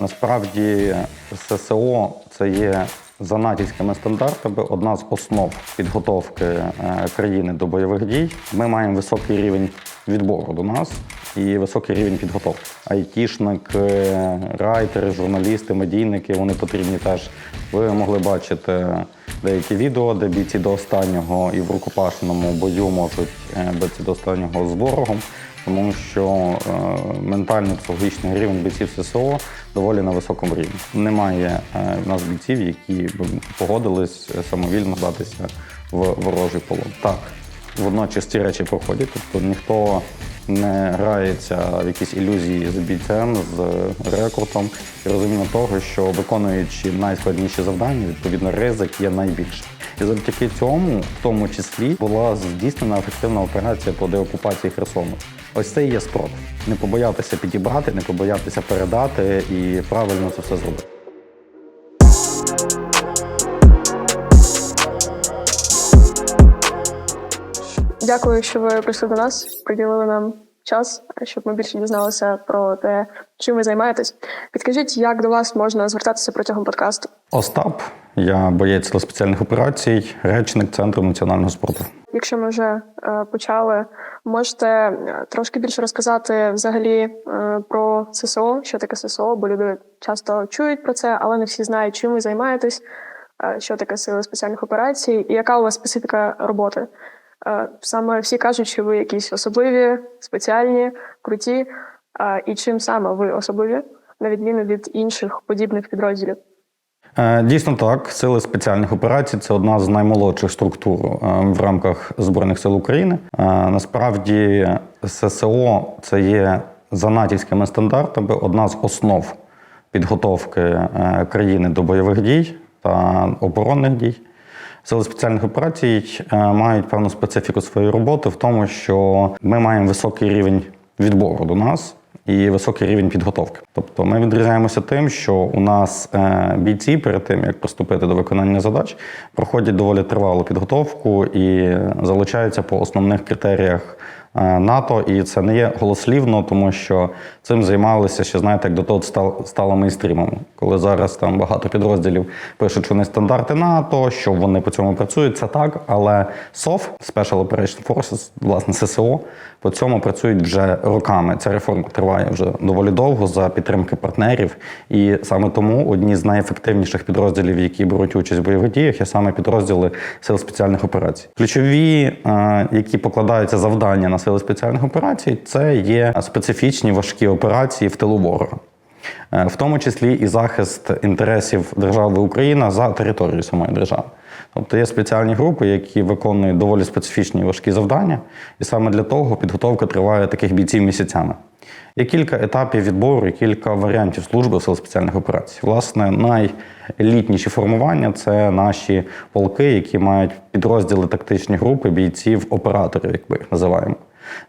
Насправді ССО це є за натівськими стандартами одна з основ підготовки е, країни до бойових дій. Ми маємо високий рівень відбору до нас і високий рівень підготовки. Айтішники, райтери, журналісти, медійники вони потрібні теж. Ви могли бачити деякі відео, де бійці до останнього і в рукопашному бою можуть е, битися до останнього з ворогом тому що е, ментально-психологічний рівень бійців ССО доволі на високому рівні. Немає е, в нас бійців, які б погодились самовільно здатися в ворожий полон. Так, водночас ці речі проходять, тобто ніхто не грається в якісь ілюзії з бійцем, з рекрутом і розуміння того, що виконуючи найскладніші завдання, відповідно, ризик є найбільший. І завдяки цьому, в тому числі, була здійснена ефективна операція по деокупації Херсону. Ось це і є спротив. Не побоятися підібрати, не побоятися передати і правильно це все зробити. Дякую, що ви прийшли до нас, приділили нам час, щоб ми більше дізналися про те, чим ви займаєтесь. Підкажіть, як до вас можна звертатися протягом подкасту? Остап, я боєць сил спеціальних операцій, речник Центру національного спорту. Якщо ми вже е, почали, можете е, трошки більше розказати взагалі е, про ССО, що таке ССО, бо люди часто чують про це, але не всі знають, чим ви займаєтесь, що таке сили спеціальних операцій, і яка у вас специфіка роботи. Саме всі кажуть, що ви якісь особливі, спеціальні, круті. І чим саме ви особливі, на відміну від інших подібних підрозділів? Е, Дійсно так, сили спеціальних операцій це одна з наймолодших структур е, в рамках Збройних сил України. Е, Насправді ССО це є за натівськими стандартами одна з основ підготовки країни до бойових дій та оборонних дій. Сили спеціальних операцій мають певну специфіку своєї роботи в тому, що ми маємо високий рівень відбору до нас і високий рівень підготовки. Тобто ми відрізняємося тим, що у нас е, бійці перед тим як приступити до виконання задач, проходять доволі тривалу підготовку і залучаються по основних критеріях. е, НАТО, і це не є голослівно, тому що цим займалися ще, знаєте, як до того стало, мейнстрімом. Коли зараз там багато підрозділів пишуть, що вони стандарти НАТО, що вони по цьому працюють, це так. Але СОФ, Special Operation Forces, власне, ССО, по цьому працюють вже роками. Ця реформа триває вже доволі довго за підтримки партнерів. І саме тому одні з найефективніших підрозділів, які беруть участь в бойових діях, є саме підрозділи сил спеціальних операцій. Ключові, е, які покладаються завдання на сили спеціальних операцій, це є специфічні важкі операції в тилу ворога. Е, В тому числі і захист інтересів держави Україна за територією самої держави. Тобто є спеціальні групи, які виконують доволі специфічні і важкі завдання, і саме для того підготовка триває таких бійців місяцями. Є кілька етапів відбору кілька варіантів служби сил спеціальних операцій. Власне, найелітніші формування це наші полки, які мають підрозділи тактичні групи бійців, операторів, як ми їх називаємо.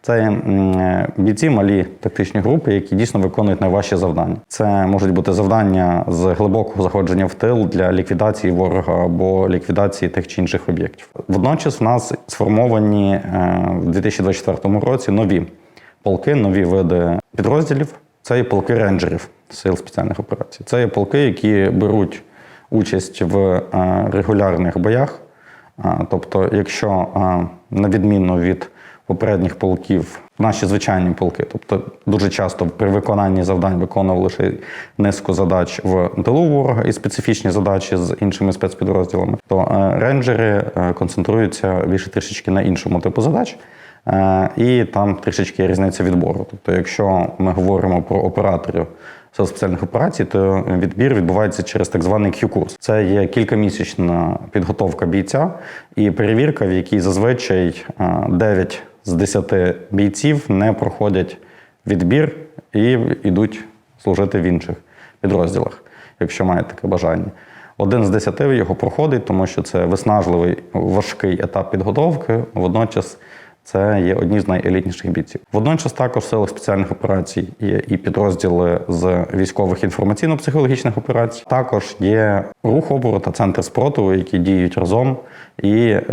Це е, бійці малі тактичні групи, які дійсно виконують найважчі завдання. Це можуть бути завдання з глибокого заходження в тил для ліквідації ворога або ліквідації тих чи інших об'єктів. Водночас в нас сформовані е, в 2024 році нові полки, нові види підрозділів. Це є полки рейнджерів сил спеціальних операцій. Це є полки, які беруть участь в е, регулярних боях. Тобто, якщо на відміну від попередніх полків, наші звичайні полки, тобто дуже часто при виконанні завдань виконували лише низку задач в тилу ворога і специфічні задачі з іншими спецпідрозділами, то е, рейнджери е, концентруються більше трішечки на іншому типу задач. Е, І там трішечки різниця відбору. Тобто, якщо ми говоримо про операторів сил спеціальних операцій, то відбір відбувається через так званий Q-курс. Це є кількамісячна підготовка бійця і перевірка, в якій зазвичай е, 9 з 10 бійців не проходять відбір і йдуть служити в інших підрозділах, якщо мають таке бажання. Один з десяти його проходить, тому що це виснажливий важкий етап підготовки. Водночас це є одні з найелітніших бійців. Водночас також в силах спеціальних операцій є і підрозділи з військових інформаційно-психологічних операцій. Також є рух обору та центр спротиву, які діють разом і е,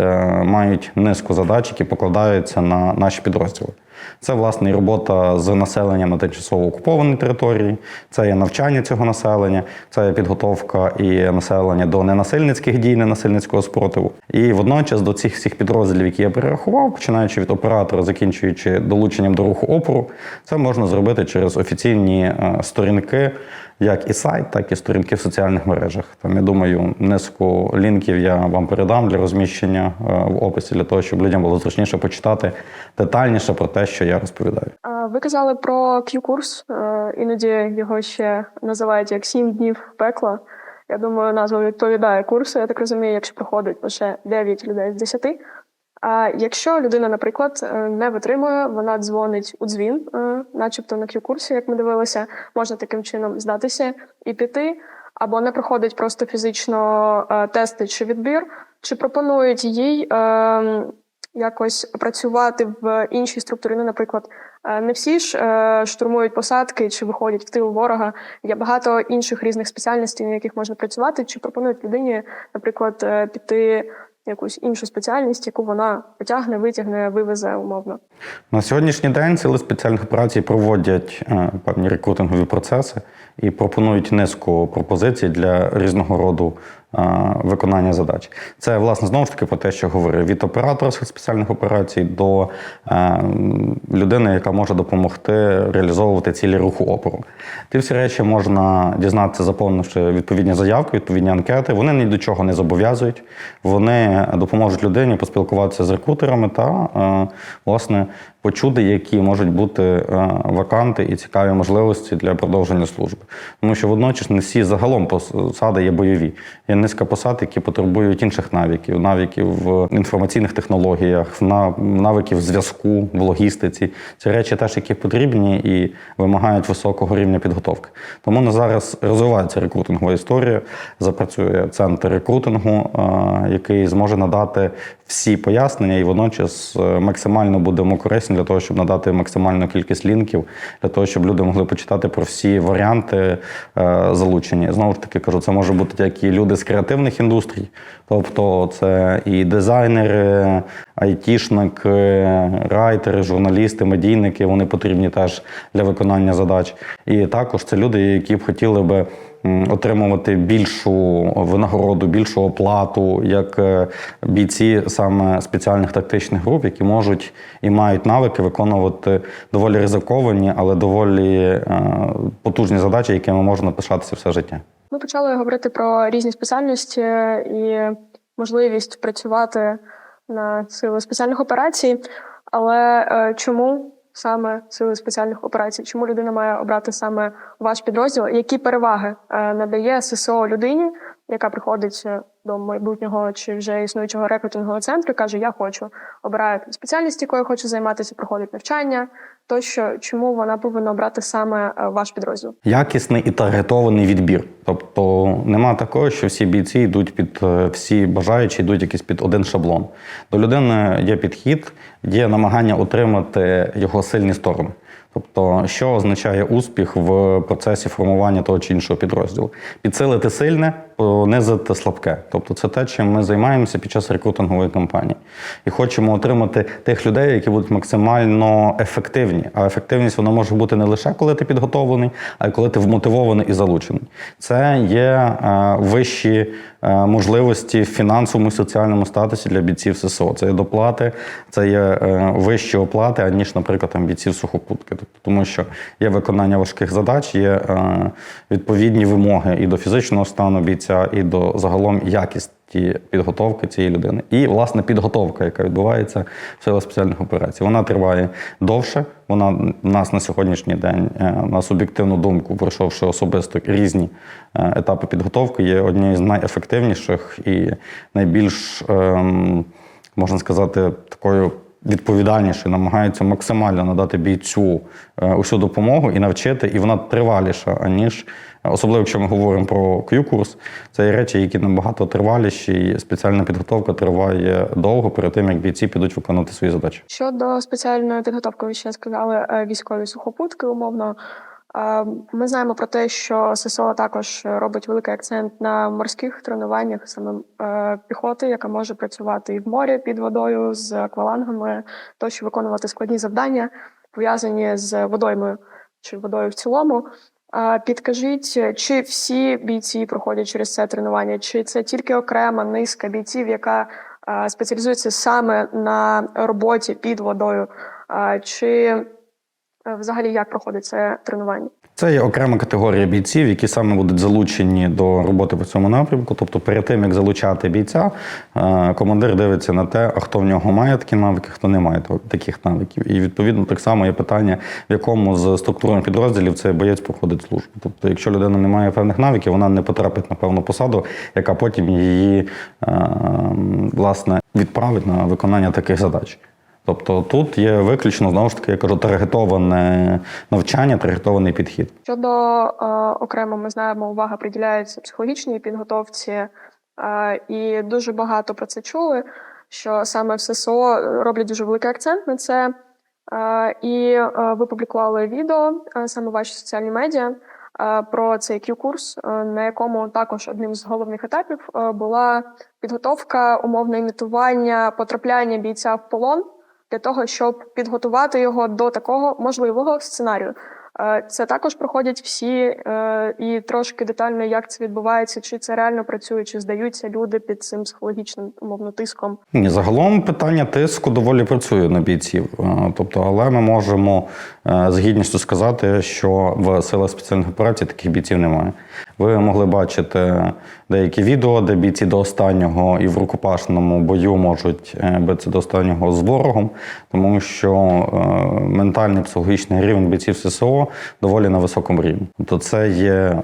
мають низку задач, які покладаються на наші підрозділи. Це власне і робота з населенням на тимчасово окупованій території, це є навчання цього населення, це є підготовка і населення до ненасильницьких дій, ненасильницького спротиву. І водночас до цих всіх підрозділів, які я перерахував, починаючи від оператора, закінчуючи долученням до руху опору, це можна зробити через офіційні е, сторінки, як і сайт, так і сторінки в соціальних мережах. Там я думаю, низку лінків я вам передам для розміщення е, в описі для того, щоб людям було зручніше почитати детальніше про те, що я розповідаю. Ви казали про Q-курс. Е, Іноді його ще називають як сім днів пекла. Я думаю, назва відповідає курсу. Я так розумію, якщо проходить лише 9 людей з 10. А якщо людина, наприклад, е, не витримує, вона дзвонить у дзвін, начебто на Q-курсі, як ми дивилися, можна таким чином здатися і піти, або не проходить просто фізично е, тести чи відбір, чи пропонують їй е, якось працювати в іншій структурі. Ну, наприклад, е, не всі ж е, штурмують посадки чи виходять в тил ворога. Є багато інших різних спеціальностей, на яких можна працювати, чи пропонують людині, наприклад, піти якусь іншу спеціальність, яку вона потягне, витягне, вивезе умовно. На сьогоднішній день сили спеціальних операцій проводять е, певні рекрутингові процеси і пропонують низку пропозицій для різного роду виконання задач. Це власне знову ж таки про те, що говорив від оператора спеціальних операцій до е, людини, яка може допомогти реалізовувати цілі руху опору. Ті всі речі можна дізнатися, заповнивши відповідні заявки, відповідні анкети. Вони ні до чого не зобов'язують. Вони допоможуть людині поспілкуватися з рекрутерами та е, власне почути, які можуть бути е, ваканти і цікаві можливості для продовження служби. Тому що водночас не всі загалом посади є бойові. Є низка посад, які потребують інших навиків, навиків в інформаційних технологіях, навиків зв'язку, в логістиці. Ці речі теж, які потрібні і вимагають високого рівня підготовки. Тому на зараз розвивається рекрутингова історія. Запрацює центр рекрутингу, е, який зможе надати всі пояснення і водночас е, максимально будемо корисні для того, щоб надати максимальну кількість лінків, для того, щоб люди могли почитати про всі варіанти е, залучення. Знову ж таки кажу, це може бути як і люди з креативних індустрій, тобто це і дизайнери, айтішники, райтери, журналісти, медійники. Вони потрібні теж для виконання задач. І також це люди, які б хотіли би отримувати більшу винагороду, більшу оплату, як е, бійці саме спеціальних тактичних груп, які можуть і мають навики виконувати доволі ризиковані, але доволі е, потужні задачі, якими можна пишатися все життя. Ми почали говорити про різні спеціальності і можливість працювати на сили спеціальних операцій. Але е, чому саме сили спеціальних операцій? Чому людина має обрати саме ваш підрозділ? Які переваги е, надає ССО людині, яка приходить е, до майбутнього чи вже існуючого рекрутингового центру, і каже: Я хочу обираю спеціальність, якою хочу займатися, проходить навчання. Тощо, чому вона повинна обрати саме е, ваш підрозділ? Якісний і таргетований відбір. Тобто нема такого, що всі бійці йдуть під е, всі бажаючі, йдуть якийсь під один шаблон. До людини є підхід, є намагання отримати його сильні сторони. Тобто, що означає успіх в процесі формування того чи іншого підрозділу? Підсилити сильне, понизити слабке. Тобто, це те, чим ми займаємося під час рекрутингової кампанії. І хочемо отримати тих людей, які будуть максимально ефективні. А ефективність вона може бути не лише коли ти підготовлений, а й коли ти вмотивований і залучений. Це є е, вищі е, можливості в фінансовому і соціальному статусі для бійців ССО. Це є доплати, це є е, вищі оплати, аніж, наприклад, там бійців сухопутки. Тобто, тому що є виконання важких задач, є відповідні вимоги і до фізичного стану бійця, і до загалом якісті підготовки цієї людини. І, власне, підготовка, яка відбувається в силах спеціальних операцій. Вона триває довше. Вона в нас на сьогоднішній день, е, на суб'єктивну думку, пройшовши особисто різні е, етапи підготовки, є однією з найефективніших і найбільш, ем, можна сказати, такою відповідальнішою, намагаються максимально надати бійцю е, усю допомогу і навчити, і вона триваліша, аніж особливо, якщо ми говоримо про Q-курс, це є речі, які набагато триваліші, і спеціальна підготовка триває довго перед тим, як бійці підуть виконувати свої задачі. Щодо спеціальної підготовки, ви ще сказали е, військові сухопутки, умовно. Ми знаємо про те, що ССО також робить великий акцент на морських тренуваннях саме е, піхоти, яка може працювати і в морі під водою з аквалангами, тощо виконувати складні завдання, пов'язані з водоймою чи водою в цілому. Підкажіть, чи всі бійці проходять через це тренування, чи це тільки окрема низка бійців, яка е, спеціалізується саме на роботі під водою, чи взагалі як проходить це тренування? Це є окрема категорія бійців, які саме будуть залучені до роботи по цьому напрямку. Тобто, перед тим як залучати бійця, е, командир дивиться на те, а хто в нього має такі навики, хто не має таких навиків. І відповідно так само є питання, в якому з структурних підрозділів цей боєць проходить службу. Тобто, якщо людина не має певних навиків, вона не потрапить на певну посаду, яка потім її е, власне відправить на виконання таких задач. Тобто тут є виключно знову ж таки, я кажу, таргетоване навчання, таргетований підхід. Щодо е, окремо, ми знаємо, увага приділяється психологічній підготовці, е, і дуже багато про це чули. Що саме в ССО роблять дуже великий акцент на це. Е, і е, ви публікували відео е, саме ваші соціальні медіа е, про цей Q-курс, на якому також одним з головних етапів була підготовка, умовне імітування потрапляння бійця в полон для того, щоб підготувати його до такого можливого сценарію. Е, Це також проходять всі е, і трошки детально, як це відбувається, чи це реально працює, чи здаються люди під цим психологічним умовно тиском. Ні, загалом питання тиску доволі працює на бійців. Е, Тобто, але ми можемо з гідністю сказати, що в силах спеціальних операцій таких бійців немає. Ви могли бачити деякі відео, де бійці до останнього і в рукопашному бою можуть е, битися до останнього з ворогом, тому що е, ментальний психологічний рівень бійців ССО доволі на високому рівні. Тобто це є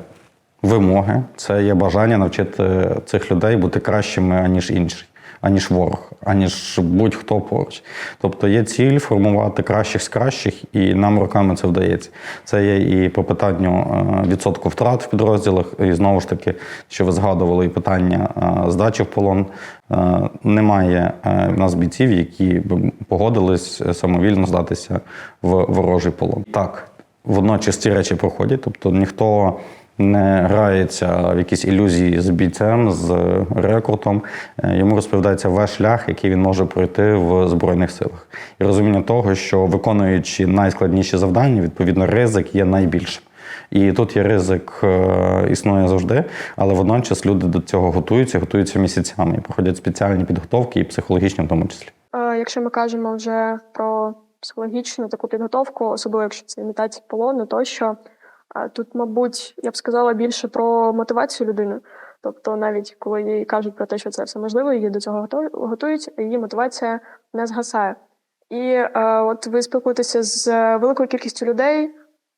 вимоги, це є бажання навчити цих людей бути кращими, аніж інші, аніж ворог, аніж будь-хто поруч. Тобто є ціль формувати кращих з кращих, і нам роками це вдається. Це є і по питанню е, відсотку втрат в підрозділах, і знову ж таки, що ви згадували, і питання е, здачі в полон. Е, Немає в нас бійців, які б погодились самовільно здатися в ворожий полон. Так, водночас ці речі проходять, тобто ніхто не грається в якісь ілюзії з бійцем, з рекрутом. Е, Йому розповідається весь шлях, який він може пройти в Збройних силах. І розуміння того, що виконуючи найскладніші завдання, відповідно, ризик є найбільшим. І тут є ризик, е, існує завжди, але водночас люди до цього готуються, готуються місяцями і проходять спеціальні підготовки, і психологічні в тому числі. Е, Якщо ми кажемо вже про психологічну таку підготовку, особливо якщо це імітація полону, тощо е, тут, мабуть, я б сказала більше про мотивацію людини. Тобто, навіть коли їй кажуть про те, що це все можливо, її до цього готу- готують, її мотивація не згасає. І е, от ви спілкуєтеся з великою кількістю людей,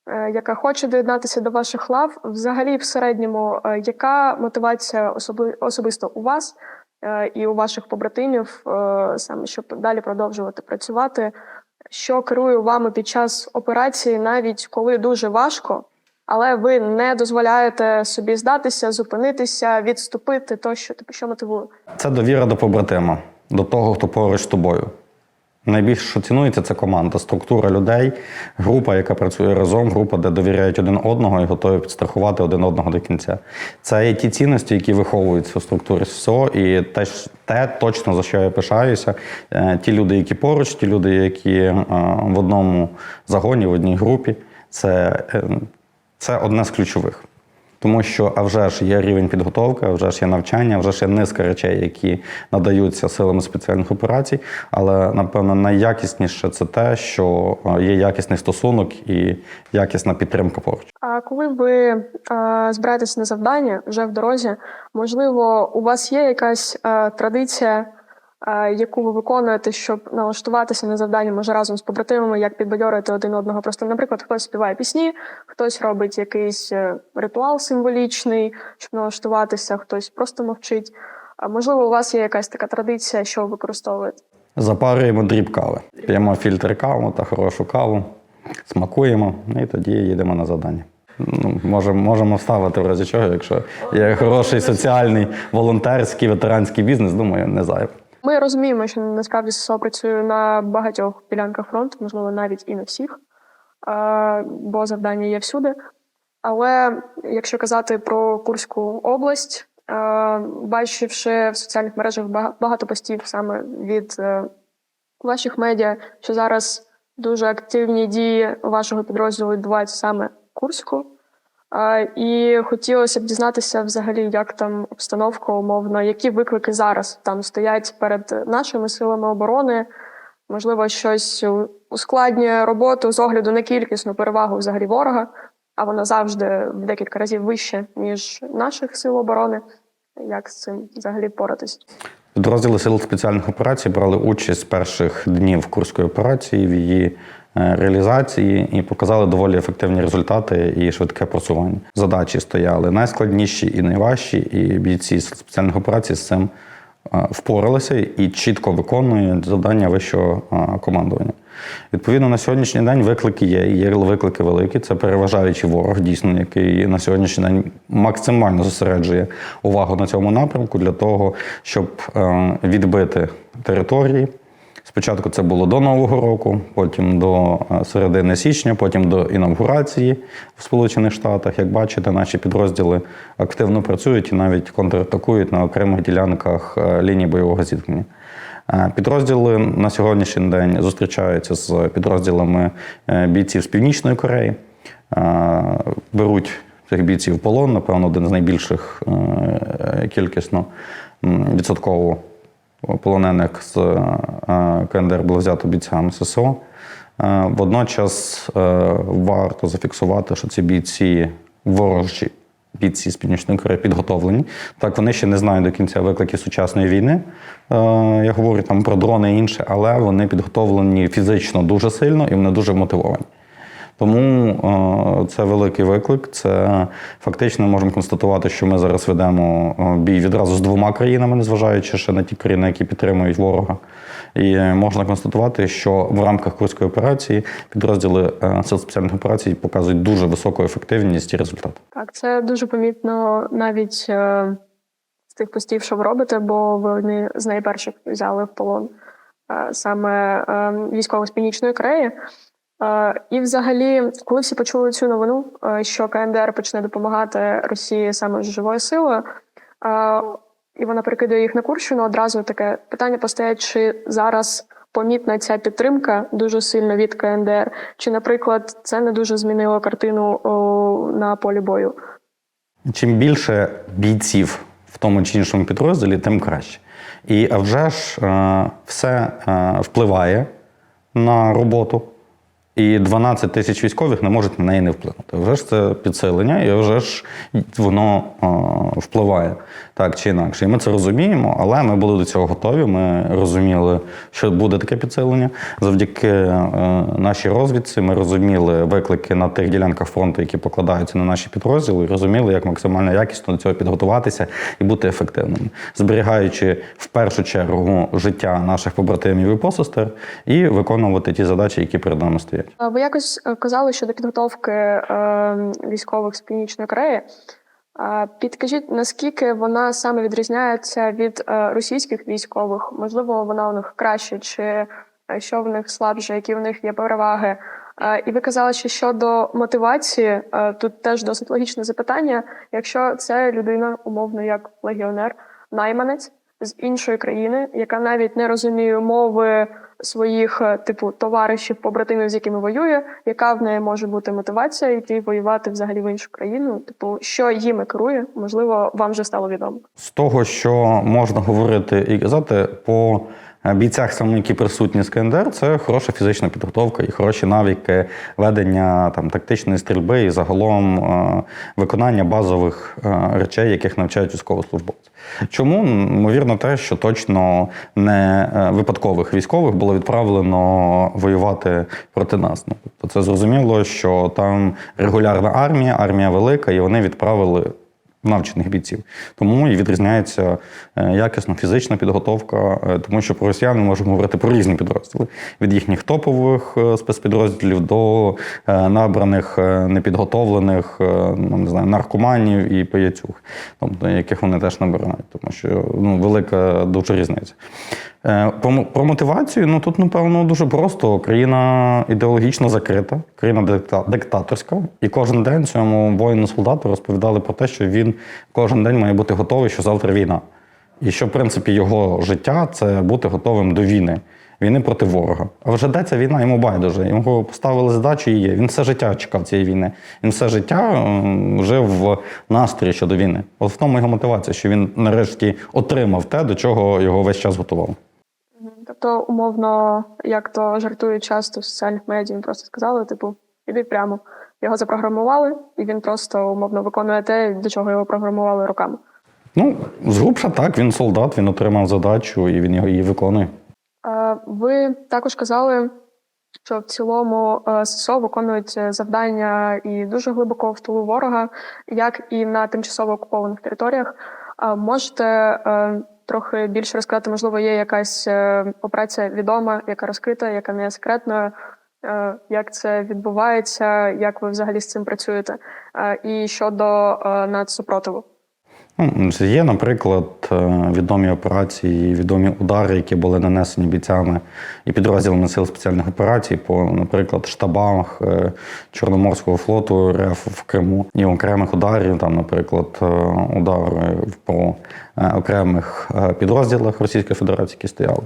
е, яка хоче доєднатися до ваших лав. Взагалі, в середньому, е, яка мотивація особи- особисто у вас е, і у ваших побратимів, е, саме щоб далі продовжувати працювати? Що керує вами під час операції, навіть коли дуже важко, але ви не дозволяєте собі здатися, зупинитися, відступити, то що що мотивує? Це довіра до побратима, до того, хто поруч з тобою. Найбільше, що цінується, це команда, структура людей, група, яка працює разом, група, де довіряють один одного і готові підстрахувати один одного до кінця. Це є ті цінності, які виховуються в структурі ССО, і теж те, точно за що я пишаюся. Е, Ті люди, які поруч, ті люди, які е, в одному загоні, в одній групі, це, е, це одне з ключових. Тому що, а вже ж є рівень підготовки, а вже ж є навчання, а вже ж є низка речей, які надаються силами спеціальних операцій. Але напевно найякісніше це те, що е, є якісний стосунок і якісна підтримка поруч. А коли ви е, збираєтесь на завдання вже в дорозі, можливо, у вас є якась е, традиція, яку ви виконуєте, щоб налаштуватися на завдання, може разом з побратимами, як підбадьорити один одного. Просто, наприклад, хтось співає пісні, хтось робить якийсь е, ритуал символічний, щоб налаштуватися, хтось просто мовчить. Можливо, у вас є якась така традиція, що ви використовуєте? Запарюємо дріб кави. П'ємо фільтр каву та хорошу каву, смакуємо і тоді їдемо на завдання. Ну, можемо, можемо вставити в разі чого, якщо є хороший соціальний, волонтерський, ветеранський бізнес, думаю, не зайве. Ми розуміємо, що насправді ССО працює на багатьох ділянках фронту, можливо, навіть і на всіх. бо завдання є всюди. Але якщо казати про Курську область, бачивши в соціальних мережах бага- багато постів саме від е, ваших медіа, що зараз дуже активні дії вашого підрозділу відбуваються саме Курську. І хотілося б дізнатися взагалі, як там обстановка умовно, які виклики зараз там стоять перед нашими силами оборони. Можливо, щось ускладнює роботу з огляду на кількісну перевагу взагалі ворога, а вона завжди в декілька разів вище, ніж наших сил оборони. Як з цим взагалі поратись? Підрозділи сил спеціальних операцій брали участь з перших днів Курської операції в її реалізації і показали доволі ефективні результати і швидке просування. Задачі стояли найскладніші і найважчі, і бійці спеціальних операцій з цим е, впоралися і чітко виконують завдання вищого е, командування. Відповідно, на сьогоднішній день виклики є, є виклики великі. Це переважаючий ворог, дійсно, який на сьогоднішній день максимально зосереджує увагу на цьому напрямку для того, щоб е, відбити території. Спочатку це було до Нового року, потім до е, середини січня, потім до інавгурації в Сполучених Штатах. Як бачите, наші підрозділи активно працюють і навіть контратакують на окремих ділянках е, лінії бойового зіткнення. Е, Підрозділи на сьогоднішній день зустрічаються з підрозділами бійців з Північної Кореї, беруть цих бійців в полон, напевно, один з найбільших кількісно відсотково полонених з е, КНДР було взято бійцями ССО. Е, Водночас е, варто зафіксувати, що ці бійці ворожі бійці з Північної Кореї підготовлені. Так, вони ще не знають до кінця викликів сучасної війни. Я говорю там про дрони і інше, але вони підготовлені фізично дуже сильно і вони дуже мотивовані. Тому е, це великий виклик. Це фактично можемо констатувати, що ми зараз ведемо е, бій відразу з двома країнами, незважаючи ще на ті країни, які підтримують ворога. І можна констатувати, що в рамках курської операції підрозділи е, сил спеціальних операцій показують дуже високу ефективність і результат. Так, це дуже помітно навіть з тих постів, що ви робите, бо ви одні з найперших взяли в полон саме військових з Північної Кореї. І взагалі, коли всі почули цю новину, що КНДР почне допомагати Росії саме з живою силою, і вона перекидає їх на Курщину, одразу таке питання постає, чи зараз помітна ця підтримка дуже сильно від КНДР, чи, наприклад, це не дуже змінило картину на полі бою. Чим більше бійців в тому чи іншому підрозділі, тим краще. І а вже ж е, все е, впливає на роботу. І 12 тисяч військових не можуть на неї не вплинути. Вже ж це підсилення, і вже ж воно е, впливає так чи інакше. І ми це розуміємо, але ми були до цього готові. Ми розуміли, що буде таке підсилення. Завдяки е, нашій розвідці ми розуміли виклики на тих ділянках фронту, які покладаються на наші підрозділи, і розуміли, як максимально якісно до цього підготуватися і бути ефективними, зберігаючи в першу чергу життя наших побратимів і посестер, і виконувати ті задачі, які перед нами стоять. А Ви якось е, казали щодо підготовки е, військових з Північної Кореї. Підкажіть, наскільки вона саме відрізняється від е, російських військових? Можливо, вона у них краще, чи е, що в них слабше, які в них є переваги? Е, І ви казали, що щодо мотивації, е, тут теж досить логічне запитання. Якщо це людина, умовно, як легіонер, найманець з іншої країни, яка навіть не розуміє мови своїх е, типу товаришів, побратимів, з якими воює, яка в неї може бути мотивація йти воювати взагалі в іншу країну? Типу, що їми керує? Можливо, вам вже стало відомо. З того, що можна говорити і казати, по бійцях, саме які присутні з КНДР, це хороша фізична підготовка і хороші навики ведення там тактичної стрільби і загалом е, виконання базових е, речей, яких навчають військовослужбовці. Чому ймовірно те, що точно не е, випадкових військових було відправлено воювати проти нас. Ну тобто це зрозуміло, що там регулярна армія, армія велика, і вони відправили навчених бійців. Тому і відрізняється е, якісна фізична підготовка, е, тому що про росіян ми можемо говорити про різні підрозділи від їхніх топових е, спецпідрозділів до набраних непідготовлених ну, не знаю, наркоманів і паяцюг, тобто яких вони теж набирають, тому що ну, велика дуже різниця. Е, Про, мотивацію, ну тут, напевно, дуже просто. Країна ідеологічно закрита, країна дикта- диктаторська. І кожен день цьому воїну-солдату розповідали про те, що він кожен день має бути готовий, що завтра війна. І що, в принципі, його життя це бути готовим до війни, війни проти ворога. А вже де ця війна йому байдуже. Йому поставили задачу і є. Він все життя чекав цієї війни. Він все життя жив в настрої щодо війни. От в тому його мотивація, що він нарешті отримав те, до чого його весь час готував. Тобто, умовно, як то жартують часто в соціальних медіа, їм просто сказали, типу, іди прямо. Його запрограмували, і він просто умовно виконує те, до чого його програмували роками. Ну, згрубша так, він солдат, він отримав задачу і він її виконує. Ви також казали, що в цілому е, ССО виконують е, завдання і дуже глибоко в тилу ворога, як і на тимчасово окупованих територіях. Можете е, трохи більше розказати, можливо, є якась е, операція відома, яка розкрита, яка не є секретною. Е, Як це відбувається, як ви взагалі з цим працюєте? Е, І щодо е, нацсупротиву. Ну, Є, наприклад, е, відомі операції, відомі удари, які були нанесені бійцями і підрозділами сил спеціальних операцій по, наприклад, штабах е, Чорноморського флоту РФ в Криму і окремих ударів, там, наприклад, е, удари по е, окремих е, підрозділах Російської Федерації, які стояли.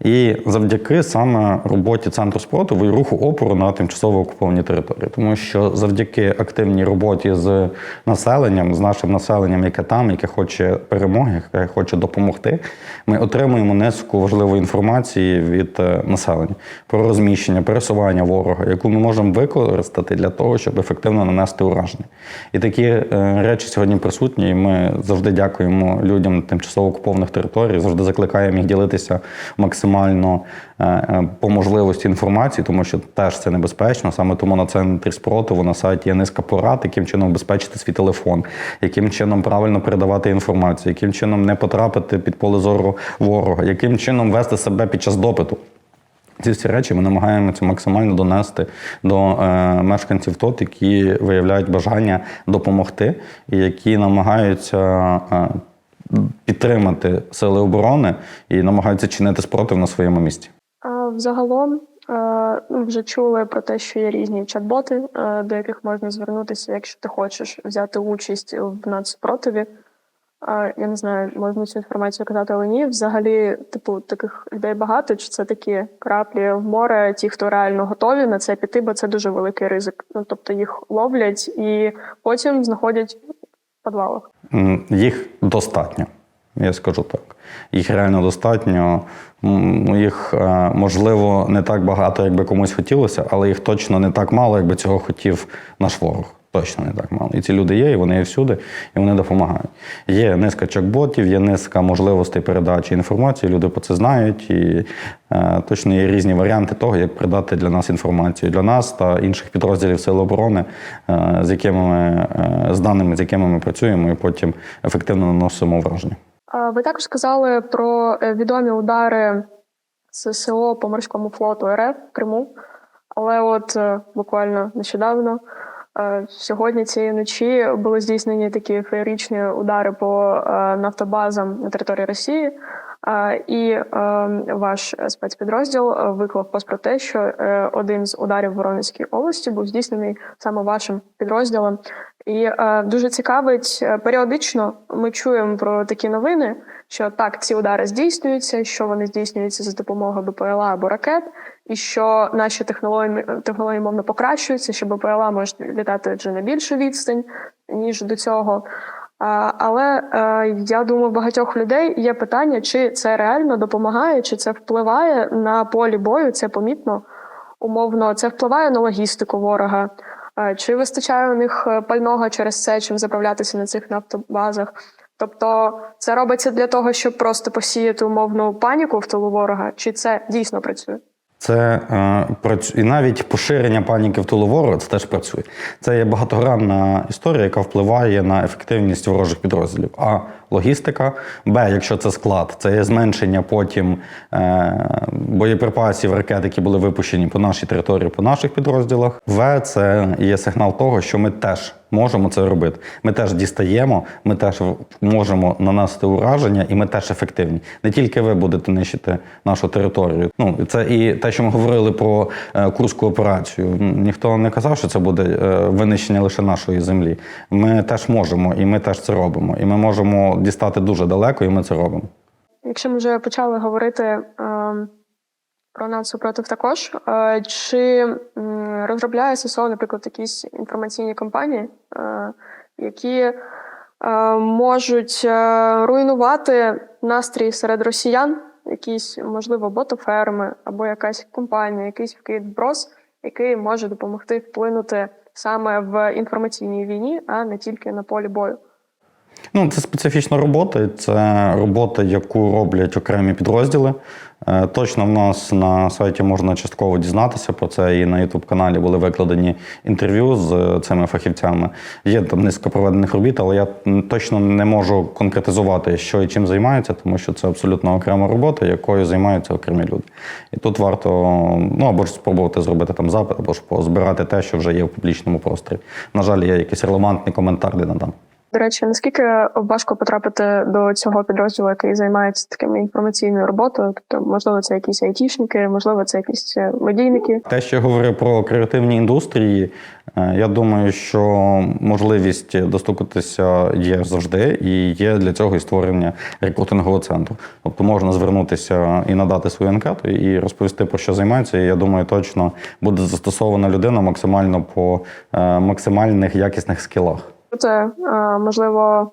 І завдяки саме роботі центру спротиву і руху опору на тимчасово окупованій території, тому що завдяки активній роботі з населенням, з нашим населенням, яке там, яке хоче перемоги, яке хоче допомогти, ми отримуємо низку важливої інформації від е, населення про розміщення, пересування ворога, яку ми можемо використати для того, щоб ефективно нанести ураження. І такі е, речі сьогодні присутні. І ми завжди дякуємо людям тимчасово окупованих територій, завжди закликаємо їх ділитися максимально е, е, по можливості інформації, тому що теж це небезпечно. Саме тому на центрі спротиву на сайті є низка порад, яким чином обезпечити свій телефон, яким чином правильно передавати інформацію, яким чином не потрапити під поле зору ворога, яким чином вести себе під час допиту. Ці всі речі ми намагаємося максимально донести до е, мешканців ТОТ, які виявляють бажання допомогти, і які намагаються е, підтримати сили оборони і намагаються чинити спротив на своєму місці. Взагалом ну, вже чули про те, що є різні чат-боти, до яких можна звернутися, якщо ти хочеш взяти участь в нацпротиві. Я не знаю, можна цю інформацію казати, але ні. Взагалі, типу, таких людей багато, чи це такі краплі в море, ті, хто реально готові на це піти, бо це дуже великий ризик. Ну тобто їх ловлять і потім знаходять підвалах. Їх достатньо, я скажу так. Їх реально достатньо. Їх, е, можливо, не так багато, як би комусь хотілося, але їх точно не так мало, якби цього хотів наш ворог. Точно не так мало. І ці люди є, і вони є всюди, і вони допомагають. Є низка чекботів, є низка можливостей передачі інформації. Люди про це знають, і е, точно є різні варіанти того, як передати для нас інформацію для нас та інших підрозділів Сил оборони, е, з якими ми, е, з даними, з якими ми працюємо, і потім ефективно наносимо враження. Ви також сказали про е, відомі удари ССО по морському флоту РФ в Криму. Але от е, буквально нещодавно, сьогодні цієї ночі були здійснені такі феєричні удари по е, нафтобазам на території Росії. І е, ваш спецпідрозділ виклав пост про те, що е, один з ударів в Воронезькій області був здійснений саме вашим підрозділом. І дуже цікавить, періодично ми чуємо про такі новини, що так, ці удари здійснюються, що вони здійснюються за допомогою БПЛА або ракет, і що наші технології, технології мовно покращуються, що БПЛА можуть літати вже на більшу відстань, ніж до цього. Але е, я думаю, багатьох людей є питання, чи це реально допомагає, чи це впливає на полі бою, це помітно. Умовно, це впливає на логістику ворога. Е, Чи вистачає у них е, пального через це, чим заправлятися на цих нафтобазах? Тобто це робиться для того, щоб просто посіяти умовну паніку в тилу ворога, чи це дійсно працює? Це е, працю- і навіть поширення паніки в тилу ворога це теж працює. Це є багатогранна історія, яка впливає на ефективність ворожих підрозділів. А логістика, Б, якщо це склад, це є зменшення потім е, боєприпасів, ракет, які були випущені по нашій території, по наших підрозділах. В це є сигнал того, що ми теж можемо це робити. Ми теж дістаємо, ми теж можемо нанести ураження, і ми теж ефективні. Не тільки ви будете нищити нашу територію. Ну це і те, що ми говорили про е, курську операцію. Ніхто не казав, що це буде е, винищення лише нашої землі. Ми теж можемо, і ми теж це робимо. І ми можемо дістати дуже далеко, і ми це робимо. Якщо ми вже почали говорити е, про нацсупротив також, е, чи розробляє ССО, наприклад, якісь інформаційні кампанії, е, які е, можуть руйнувати настрій серед росіян, якісь, можливо, ботоферми або якась компанія, якийсь вкид-брос, який може допомогти вплинути саме в інформаційній війні, а не тільки на полі бою. Ну, це специфічна робота. Це робота, яку роблять окремі підрозділи. Е, Точно в нас на сайті можна частково дізнатися про це, і на youtube каналі були викладені інтерв'ю з е, цими фахівцями. Є там низка проведених робіт, але я точно не можу конкретизувати, що і чим займаються, тому що це абсолютно окрема робота, якою займаються окремі люди. І тут варто ну або ж спробувати зробити там запит, або ж позбирати те, що вже є в публічному просторі. На жаль, я якийсь релевантний коментар не надам. До речі, наскільки важко потрапити до цього підрозділу, який займається такими інформаційною роботою? Тобто, можливо, це якісь айтішники, можливо, це якісь е, медійники. Те, що я говорив про креативні індустрії, е, я думаю, що можливість достукатися є завжди, і є для цього і створення рекрутингового центру. Тобто можна звернутися і надати свою анкету, і розповісти про що займається. І я думаю, точно буде застосована людина максимально по е, максимальних якісних скілах. Це можливо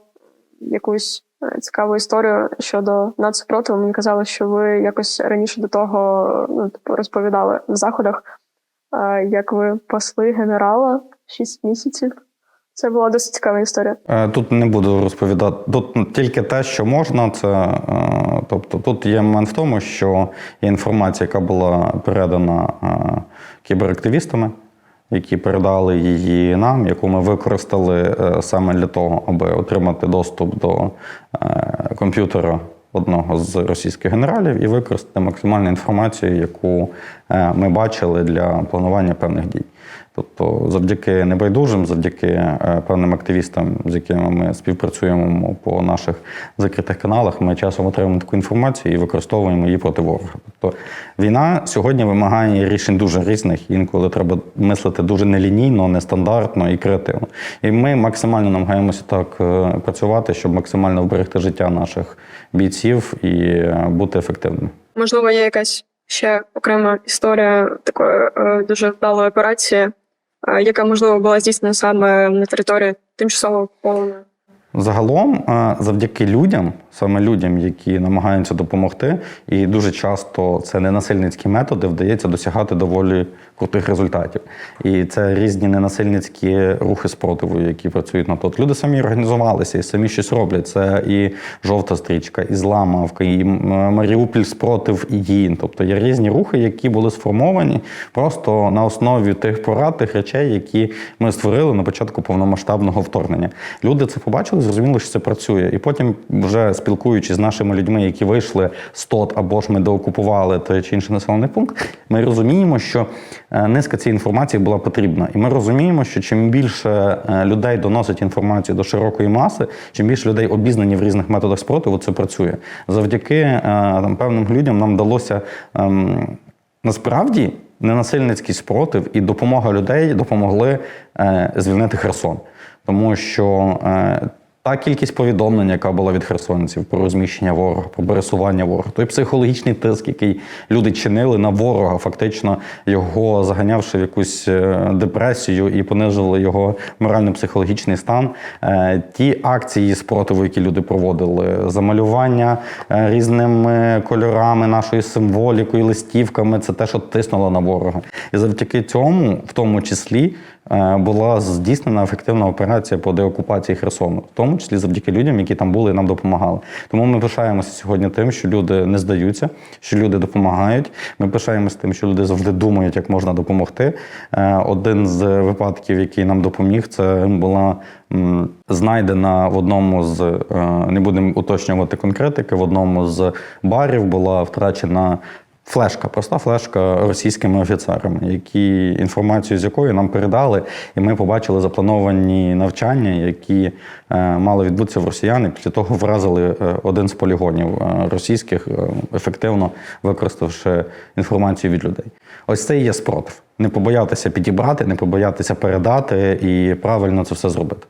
якусь е, цікаву історію щодо нацпротиву. Мені казали, що ви якось раніше до того ну, типу, розповідали в заходах, е, як ви пасли генерала 6 місяців. Це була досить цікава історія. Е, Тут не буду розповідати. Тут тільки те, що можна, це тобто тут є момент в тому, що інформація, яка була передана кіберактивістами, які передали її нам, яку ми використали е, саме для того, аби отримати доступ до е, комп'ютера одного з російських генералів і використати максимальну інформацію, яку е, ми бачили для планування певних дій. Тобто, завдяки небайдужим, завдяки е, певним активістам, з якими ми співпрацюємо по наших закритих каналах, ми часом отримуємо таку інформацію і використовуємо її проти ворога. Тобто війна сьогодні вимагає рішень дуже різних, інколи треба мислити дуже нелінійно, нестандартно і креативно. І ми максимально намагаємося так е, працювати, щоб максимально вберегти життя наших бійців і е, бути ефективними. Можливо, є якась ще окрема історія такої дуже вдалої операції, яка можливо була здійснена саме на території тимчасово окупованої. Загалом, завдяки людям, саме людям, які намагаються допомогти, і дуже часто це ненасильницькі методи, вдається досягати доволі крутих результатів. І це різні ненасильницькі рухи спротиву, які працюють на то. Люди самі організувалися і самі щось роблять. Це і жовта стрічка, і зламавка, і Маріуполь спротив і ЄІН. Тобто є різні рухи, які були сформовані просто на основі тих порад, тих речей, які ми створили на початку повномасштабного вторгнення. Люди це побачили, зрозуміли, що це працює. І потім, вже спілкуючись з нашими людьми, які вийшли з ТОТ або ж ми деокупували той чи інший населений пункт, ми розуміємо, що е, низка цієї інформації була потрібна. І ми розуміємо, що чим більше е, людей доносить інформацію до широкої маси, чим більше людей обізнані в різних методах спротиву, це працює. Завдяки е, там, певним людям нам вдалося ем, насправді ненасильницький спротив і допомога людей допомогли е, звільнити Херсон. Тому що е, та кількість повідомлень, яка була від херсонців про розміщення ворога, про пересування ворога, той психологічний тиск, який люди чинили на ворога, фактично його заганявши в якусь е, депресію і понижили його морально-психологічний стан. Е, Ті акції спротиву, які люди проводили, замалювання е, різними кольорами нашою символікою, листівками, це те, що тиснуло на ворога. І завдяки цьому, в тому числі, була здійснена ефективна операція по деокупації Херсону, в тому числі завдяки людям, які там були і нам допомагали. Тому ми пишаємося сьогодні тим, що люди не здаються, що люди допомагають. Ми пишаємося тим, що люди завжди думають, як можна допомогти. Е, Один з випадків, який нам допоміг, це була знайдена в одному з е, не будемо уточнювати конкретики, в одному з барів була втрачена Флешка, проста флешка російськими офіцерами, які інформацію з якої нам передали, і ми побачили заплановані навчання, які е, мали відбутися в росіян, і після того вразили е, один з полігонів е, російських, е, ефективно використавши інформацію від людей. Ось це і є спротив. Не побоятися підібрати, не побоятися передати і правильно це все зробити.